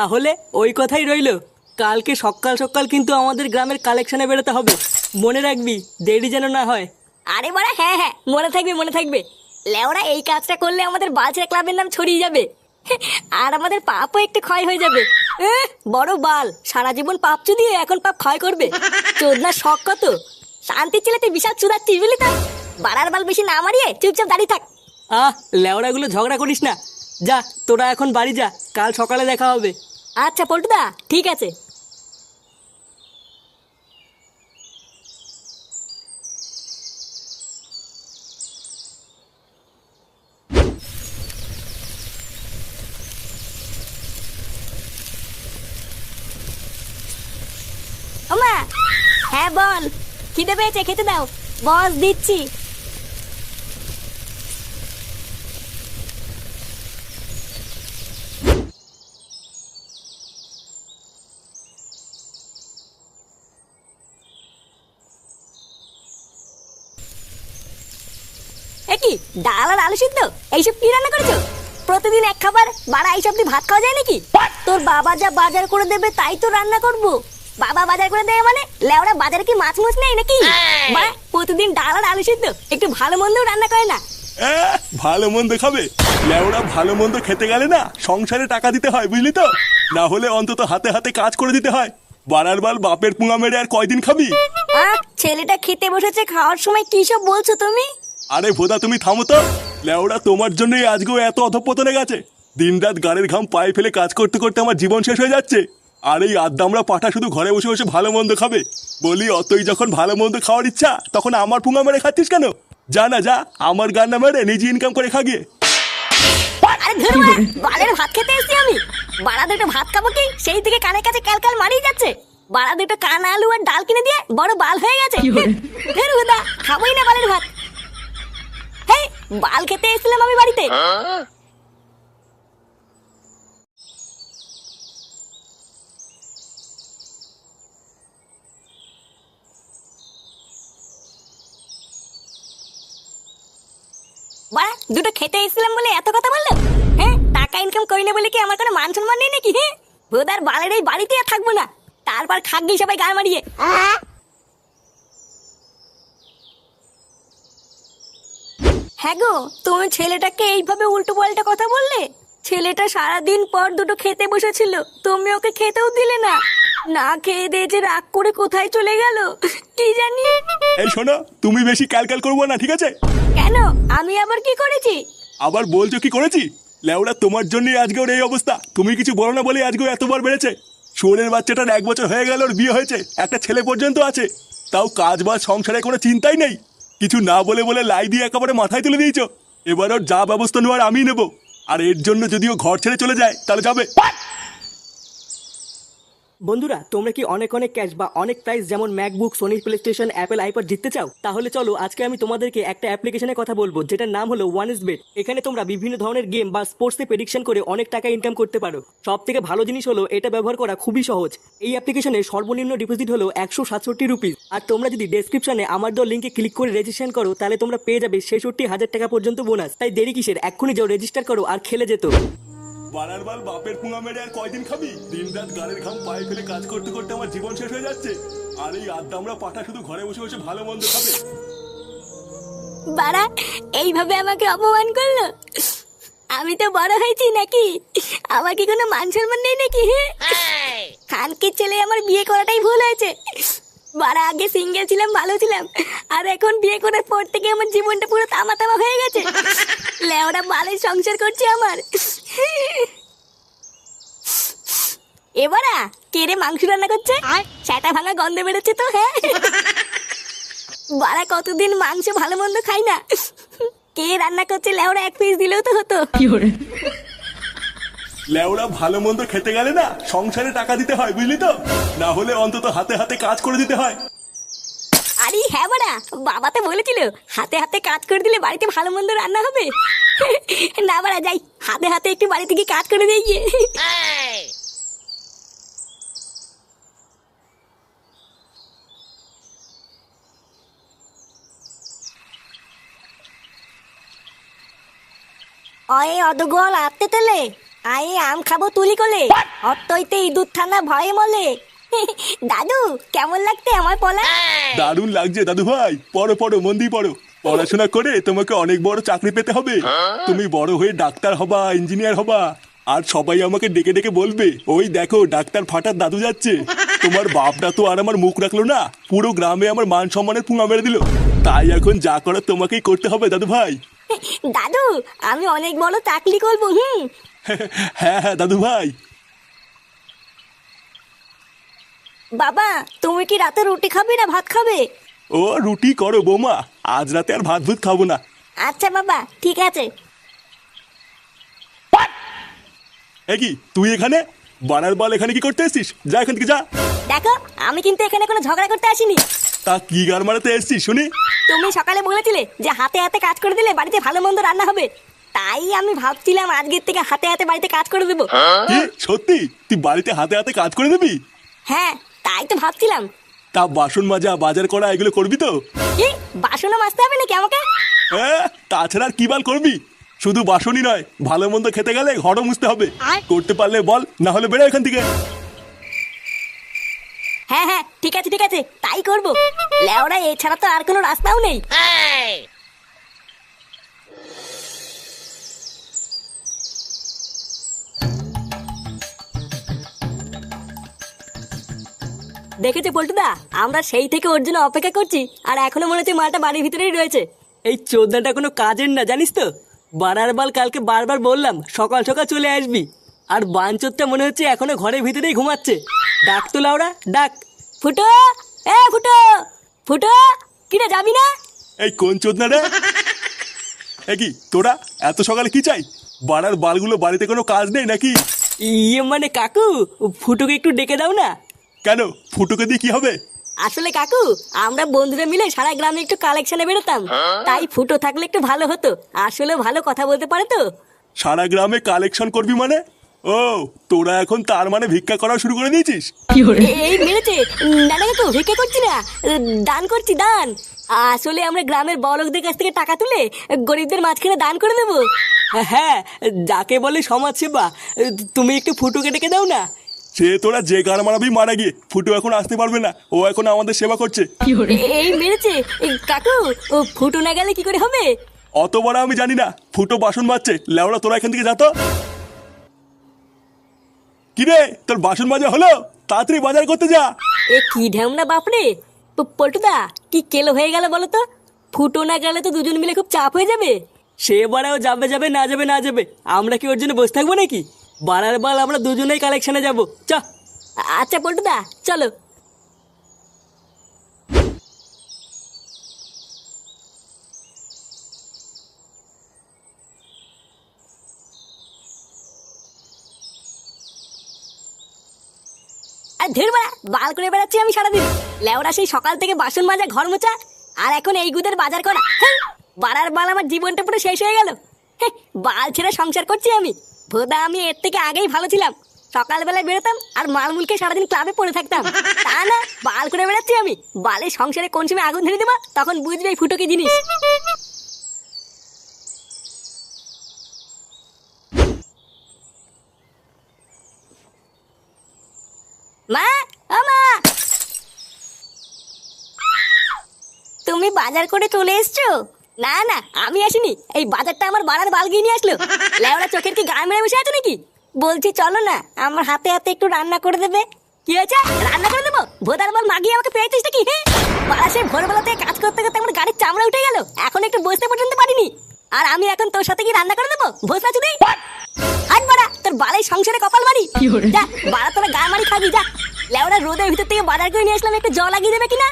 তাহলে ওই কথাই রইল। কালকে সকাল সকাল কিন্তু আমাদের গ্রামের কালেকশনে বেরোতে হবে। মনে রাখবি দেরি যেন না হয়। আরে বাড়া হ্যাঁ হ্যাঁ মনে থাকবে মনে থাকবে। লেওরা এই কাজটা করলে আমাদের বালছেড়া ক্লাবের নাম ছড়িয়ে যাবে। আর আমাদের পাপও একটু ক্ষয় হয়ে যাবে। বড় বাল সারা জীবন পাপ চুদিয়ে এখন পাপ ক্ষয় করবে। চোদনা শখ কত? শান্তির ছেলে তুই বিশাল চুদাচ্ছিস বুঝলি তো? বাড়ার বাল বেশি না মারিয়ে চুপচাপ দাঁড়িয়ে থাক। আহ লেওড়াগুলো ঝগড়া করিস না। যা তোরা এখন বাড়ি যা কাল সকালে দেখা হবে। আচ্ছা পল্টুদা ঠিক আছে। হ্যাঁ বল খিদে পেয়েছে খেতে দাও। বস দিচ্ছি। ডাল আর আলু সিদ্ধ? এইসব কি রান্না করেছ? প্রতিদিন এক খাবার বাড়া এইসব দিয়ে ভাত খাওয়া যায় নাকি? তোর বাবা যা বাজার করে দেবে তাই তো রান্না করব। বাবা বাজার করে দেবে মানে? লেওরা বাজারে কি মাছ মুছ নেই নাকি? বা প্রতিদিন ডাল আর আলু সিদ্ধ একটু ভালো মন্দও রান্না করে না। ভালো মন্দ খাবে? লেওরা ভালো মন্দ খেতে গেলে না সংসারে টাকা দিতে হয় বুঝলি তো? না হলে অন্তত হাতে হাতে কাজ করে দিতে হয়। বাড়ার বাল বাপের পুঙা মেরে আর কয়দিন খাবি? ছেলেটা খেতে বসেছে খাওয়ার সময় কি সব বলছো তুমি? আরে ভোদা তুমি থামো তো। লেওরা তোমার জন্যই আজকেও এত অধপতনে গেছে। দিনরাত গাড়ির ঘাম পায়ে ফেলে কাজ করতে করতে আমার জীবন শেষ হয়ে যাচ্ছে। আর এই আদ্দামরা পাঠা শুধু ঘরে বসে বসে ভালো মন্দ খাবে। বলি অতই যখন ভালো মন্দ খাওয়ার ইচ্ছা তখন আমার পুঙা মেরে খাচ্ছিস কেন? যা না যা আমার গান না মেরে নিজে ইনকাম করে খা গিয়ে। বালের ভাত খেতে এসেছি আমি। বাড়া দুটো ভাত খাব কি? সেই থেকে কানের কাছে ক্যালকাল মারিয়ে যাচ্ছে। বাড়া দুটো কান আলু আর ডাল কিনে দিয়ে বড় বাল হয়ে গেছে। খাবোই না বালের ভাত। হেই বাল খেতে এসেছিলাম আমি বাড়িতে। বাড়া, দুটো খেতে এসেছিলাম বলে এত কথা বলল? হ্যাঁ টাকা ইনকাম করি না বলে কি আমার কোনো মান সম্মান নেই নাকি হ্যাঁ? ভোদার বালের এই বাড়িতে আর থাকব না। তারপর খাগি সবাই গায়ে মারিয়ে। হ্যাঁ গো তুমি ছেলেটাকে এইভাবে উল্টো পাল্টা কথা বললে? ছেলেটা সারাদিন পর দুটো খেতে বসেছিল তুমি ওকে খেতেও দিলে না। না খেয়ে দিয়ে যে রাগ করে কোথায় চলে গেল? কি জানি? এই শোনো তুমি বেশি ক্যালক্যাল করব না ঠিক আছে? কেন? আমি আবার কি করেছি? আবার বলছো কি করেছি? লেওড়া তোমার জন্যই আজকে ওর এই অবস্থা। তুমি কিছু বলো না বলে আজকে এতবার বেড়েছে। শুয়োরের বাচ্চাটার এক বছর হয়ে গেল ওর বিয়ে হয়েছে। একটা ছেলে পর্যন্ত আছে। তাও কাজ বাজ সংসারে কোনো চিন্তাই নেই। কিছু না বলে বলে লাই দিয়ে একেবারে মাথায় তুলে দিয়েছ। এবার ওর যা ব্যবস্থা নেওয়ার আমি নেব। আর এর জন্য যদি ও ঘর ছেড়ে চলে যায়, তাহলে যাবে। বন্ধুরা, তোমরা কি অনেক অনেক ক্যাশ বা অনেক প্রাইস যেমন MacBook Sony PlayStation Apple iPod জিততে চাও? তাহলে চলো, আজকে আমি তোমাদেরকে একটা অ্যাপ্লিকেশনের কথা বলব, যেটার নাম হলো ওয়ান ইস বেট এখানে তোমরা বিভিন্ন ধরনের গেম বা স্পোর্টসে প্রেডিকশন করে অনেক টাকা ইনকাম করতে পারো। সব থেকে ভালো জিনিস হলো, এটা ব্যবহার করা খুবই সহজ। এই অ্যাপ্লিকেশনে সর্বনিম্ন ডিপোজিট হলো একশো সাতষট্টি রুপিস আর তোমরা যদি ডেসক্রিপশনে আমার দেওয়া লিঙ্কে ক্লিক করে রেজিস্ট্রেশন করো, তাহলে তোমরা পেয়ে যাবে ছেষট্টি হাজার টাকা পর্যন্ত বোনাস তাই দেরি কিসের? এক্ষুনি যাও রেজিস্টার করো আর খেলে যেত। বারার বাল বাপের পুঙা মেরে আর কয়দিন খাবি? দিন রাত গাড়ির ঘাম পায়ে ফেলে কাজ করতে করতে আমার জীবন শেষ হয়ে যাচ্ছে। আর এই আদ্দামরা পাঠা শুধু ঘরে বসে বসে ভালো মন্দ খাবে। বাড়া এইভাবে আমাকে অপমান করল? আমি তো বড় হয়েছি নাকি? আমাকে কোনো মান সম্মান নেই নাকি? খানকির ছেলে, আমার বিয়ে করাটাই ভুল হয়েছে। বাড়া আগে সিঙ্গেল ছিলাম, ভালো ছিলাম। আর এখন বিয়ে করার পর থেকে আমার জীবনটা পুরো তামা তামা হয়ে গেছে। লেওরা বালের সংসার করছে আমার। এবারা কে রে মাংস রান্না করছে? সেটা ভাঙা গন্ধ বেরোচ্ছে তো হ্যাঁ? বাড়া কতদিন মাংস ভালো মন্দ খাই না। কে রান্না করছে লেওরা এক পিস দিলেও তো হতো। লেওরা ভালো মন্দ খেতে গেলে না সংসারে টাকা দিতে হয় বুঝলি তো? না হলে অন্তত হাতে হাতে কাজ করে দিতে হয়। আরে হ্যাঁ বাড়া বাবা তো বলেছিল হাতে হাতে কাজ করে দিলে বাড়িতে ভালো মন্দ রান্না হবে। না বাড়া যাই। হাতে হাতে একটু বাড়ি থেকে কাজ করে দিয়ে গিয়ে। অয়ে অদগল আত্তে তেলে। আই আম খাব তুলি কোলে। অত্যইতে ইঁদুর থানা ভয়ে মলে। দাদু কেমন লাগতে আমার পলা? দারুণ লাগছে দাদু ভাই। পড়ো পড়ো মন দিয়ে পড়ো। পড়াশোনা করে তোমাকে অনেক বড় চাকরি পেতে হবে। তুমি বড় হয়ে ডাক্তার হবা ইঞ্জিনিয়ার হবা। আর সবাই আমাকে ডেকে ডেকে বলবে ওই দেখো ডাক্তার ফাটার দাদু যাচ্ছে। তোমার বাপটা তো আর আমার মুখ রাখল না পুরো গ্রামে আমার মান সম্মানের পুঙা মেরে দিল। তাই এখন যা করার তোমাকেই করতে হবে দাদু ভাই। দাদু আমি অনেক বড় চাকরি করব হুম? হ্যাঁ হ্যাঁ দাদু ভাই। বাবা তুমি কি রাতে রুটি খাবে না ভাত খাবে? ও রুটি করো বৌমা। আজ রাতে আর ভাত ভুত খাব না। আচ্ছা বাবা ঠিক আছে। এ কি তুই এখানে? বানার বল এখানে কি করতে এসছিস? যা এখান থেকে যা। দেখো আমি কিন্তু এখানে কোনো ঝগড়া করতে আসিনি। তা কি গার মারাতে এসছিস শুনি? তুমি সকালে বলেছিলে যে হাতে হাতে কাজ করে দিলে বাড়িতে ভালো মন্দ রান্না হবে। তাই আমি ভাবছিলাম আজকের থেকে হাতে হাতে বাড়িতে কাজ করে দেবো। কি সত্যি? তুই বাড়িতে হাতে হাতে কাজ করে দিবি? হ্যাঁ তাই তো ভাবছিলাম। তা বাসন মাজা বাজার করা এগুলো করবি তো? কি? বাসনও মাজতে হবে নাকি আমাকে? হ্যাঁ তাছাড়া আর কি বাল করবি? শুধু বাসনই নয় ভালো মন্দ খেতে গেলে ঘরও মুছতে হবে। করতে পারলে বল না হলে বেরো এখান থেকে। হ্যাঁ হ্যাঁ ঠিক আছে ঠিক আছে তাই করব। লেওড়া এছাড়া তো আর কোনো রাস্তাও নেই। দেখেছে পল্টুদা? আমরা সেই থেকে ওর জন্য অপেক্ষা করছি আর এখনও মনে হচ্ছে মাটা বাড়ির ভিতরেই রয়েছে। এই চোদ্দাটা কোনো কাজের না জানিস তো? বাড়ার বাল কালকে বারবার বললাম সকাল সকাল চলে আসবি। আর বাঞ্চোরটা মনে হচ্ছে এখনও ঘরের ভিতরেই ঘুমাচ্ছে। ডাক তো লাউরা ডাক। ফুটো! এ ফুটো! ফুটো! কিরে যাবি না? এই কোন চোদনা রে? এ কি তোরা? এত সকালে কি চাই? বাড়ার বালগুলো বাড়িতে কোনো কাজ নেই নাকি? ইয়ে মানে কাকু ফুটোকে একটু ডেকে দাও না। কেন? ফুটুকে দিয়ে কি হবে? আসলে কাকু আমরা বন্ধুরা মিলে সারা গ্রামে একটু কালেকশনে বেরোতাম। তাই ফুটো থাকলে একটু ভালো হতো। আসলে ভালো কথা বলতে পারে তো? সারা গ্রামে কালেকশন করবি মানে? ও তোরা এখন তার মানে ভিক্ষা করা শুরু করে দিয়েছিস? এই মেরেছে। না না কাকু ভিক্ষা করছি না। দান করছি দান। আসলে আমরা গ্রামের বড়লোকদের কাছ থেকে টাকা তুলে গরিবদের মাঝখানে দান করে দেবো। হ্যাঁ যাকে বলে সমাজ সেবা তুমি একটু ফুটোকে ডেকে দাও না। সে তোরা যে গান মারাবি মারা গিয়ে। ফুটু এখন আসতে পারবে না। ও এখন আমাদের সেবা করছে। এই মেরেছে। এই কাকু ও ফুটো না গেলে কি করে হবে? অত বড় আমি জানি না। ফুটো বাসন মাজছে। লেওড়া তোরা এখান থেকে যা তো। কিরে তোর বাসন মাজা হলো? তাড়াতাড়ি বাজার করতে যা। এ কি ঢ্যামনা বাপরে। পল্টুদা কি কেলো হয়ে গেল বলো তো? ফুটো না গেলে তো দুজন মিলে খুব চাপ হয়ে যাবে। সে বারাও যাবে যাবে না যাবে না যাবে। আমরা কি ওর জন্য বসে থাকব নাকি? বারার বাল আমরা দুজনেই কালেকশনে যাব। চ। আচ্ছা পল্টুদা, চলো। আর ধীর বেড়া বাল করে বেড়াচ্ছি আমি সারাদিন। লেওরা সেই সকাল থেকে বাসন মাজা, ঘর মোচা আর এখন এই গুদের বাজার করা। বাড়ার বাল আমার জীবনটা পুরো শেষ হয়ে গেল। বাল ছেড়ে সংসার করছি আমি। ভোদা আমি এর থেকে আগেই ভালো ছিলাম। সকালবেলায় বেরোতাম আর মালমুলকে সারাদিন ক্লাবে পড়ে থাকতাম। তা না, বাল করে বেড়াচ্ছি আমি। বালের সংসারে কোন সময় আগুন ধরে দেবো, তখন বুঝবে ফুটো কি জিনিস। মা, ও মা! তুমি বাজার করে চলে এসছো? না না আমি আসিনি। এই বাজারটা আমার বাড়ার নিয়ে আসলো। লেওড়া চোখের কি গায়ে মেরে বসে আছে নাকি? বলছি চলো না আমার হাতে হাতে একটু রান্না করে দেবে। কি হয়েছে? রান্না করে দেবো? ভোদার বল মাগিয়ে আমাকে পেয়েছিস নাকি বাড়া সে ভোরবেলা থেকে কাজ করতে করতে আমার গাড়ির চামড়া উঠে গেল। এখন একটু বসতে পর্যন্ত পারিনি। আর আমি এখন তোর সাথে কি রান্না করে দেবো? ভোজ না চুদি? হাট বাড়া তোর বালাই সংসারে কপাল মারি। যা বাড়া তোরা গা মারি খাবি যা। লেওরা রোদের ভিতর থেকে বাজার করে নিয়ে আসলাম একটু জল লাগিয়ে দেবে কিনা?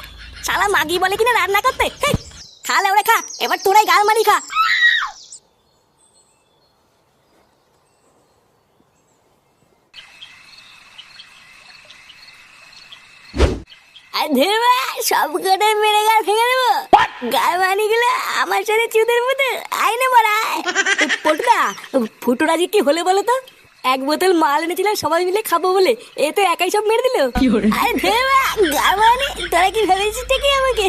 শালা মাগি বলে কিনা রান্না করতে হেই, খা লেওরা খা। এবার তোরাই গাল মারি খা। সব কটাই মেরে গাল ভেঙে দেবো। গাল মানি গুলো আমার সাথে চুদের মধ্যে আইনে মারায় পটুদা ফুটোর আজকে কি হলে বলো তো? এক বোতল মাল এনেছিলাম সবাই মিলে খাব বলে। এ তো একাই সব মেরে দিল। আরে ধেরবা গাল মানি তোরা কি ভেবেছিস কি আমাকে?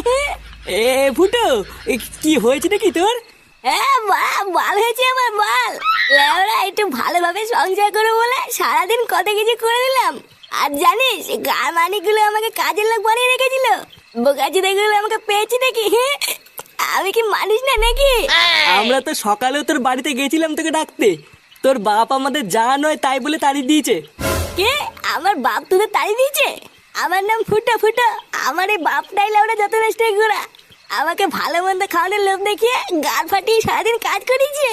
এ ফুটো এ কি হয়েছে নাকি তোর? হ্যাঁ বা বাল হয়েছে আমার বাল লেওড়া একটু ভালোভাবে সংসার করব বলে সারাদিন কত কিছু করে দিলাম। আর জানিস গার মানিকগুলো আমাকে কাজের লোক বানিয়ে রেখেছিল। বোকাচিদাগুলো আমাকে পেয়েছি নাকি? আমি কি মানুষ না নাকি? আমরা তো সকালেও তোর বাড়িতে গেছিলাম তোকে ডাকতে। তোর বাপ আমাদের যা নয় তাই বলে তাড়ি দিয়েছে। কে? আমার বাপ তোদের তাড়ি দিয়েছে? আমার নাম ফুটো ফুটো। আমার এই বাপটাই লাউড়া যত নষ্ট ঘোরা আমাকে ভালো মন্দ খাওয়ানোর লোভ দেখিয়ে গান ফাটিয়ে সারাদিন কাজ করিয়েছে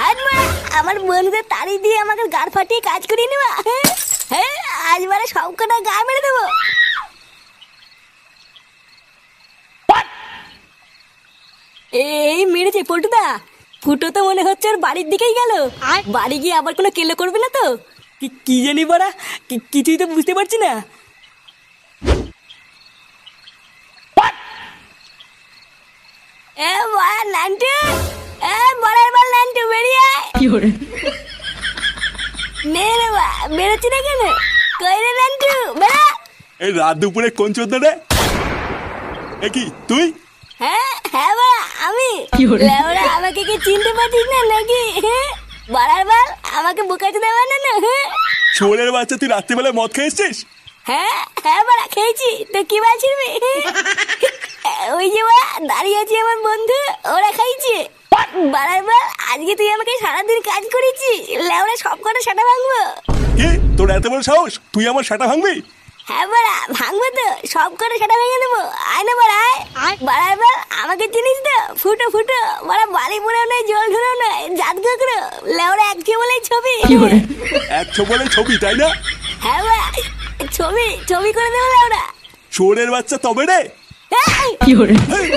হাত মারা আমার বন্ধুদের তাড়ি দিয়ে আমাকে গান ফাটিয়ে কাজ করিয়ে নেবা। হ্যাঁ? হ্যাঁ আজ মারা সব কটা গা মেরে দেবো। এই মেরেছে পল্টুদা। ফুটো তো মনে হচ্ছে ওর বাড়ির দিকেই গেল। বাড়ি গিয়ে আবার কোনো কেলো করবে না তো? কি কি জানি বড়া? কিছুই তো বুঝতে পারছি না। এ বড়া নান্টু এ বড়ার বল নান্টু বেরিয়ে আয়। নে রে বা বেরোচ্ছি না কেন? কই রে নান্টু বেড়া। এই রাত দুপুরে কোন চোদ্দ রে? এ কি তুই? হ্যাঁ হ্যাঁ বাড়া আমি। লেওরা আমাকে কি চিনতে পারছিস না নাকি? হ্যাঁ। বড়ার বল আমাকে বুকাতে দেওয়া না না হ্যাঁ। শোনের বাচ্চা তুই রাত্রিবেলায় মদ খেয়েছিস? হ্যাঁ হ্যাঁ বাড়া খেয়েছি। তো কি বাছিবি ওই যে বাড়া দাঁড়িয়ে আছে আমার বন্ধু ওরা খাইছে। বাড়ার বল আজকে তুই আমাকে সারাদিন কাজ করেছিস লেওরা সব কটা সেটা ভাঙবো। কি? তোর এত বড় সাহস? তুই আমার সাটা ভাঙবি? হ্যাঁ বাড়া ভাঙবো তো সব করে সেটা ভেঙে দেবো। আয় না বাড়া আয়। বাড়ার বল আমাকে চিনিস তো? ফুটো ফুটো বাড়া বালি পোড়াও নয় জল ঢোড়াও নয় জাত কাকড়ো লেওরা এক বলেই ছবি। এক বলে ছবি তাই না? হ্যাঁ বাড়া ছবি ছবি করে দেবো লেওরা। শোনের বাচ্চা তবে রে? এই! হেই, এই! এই!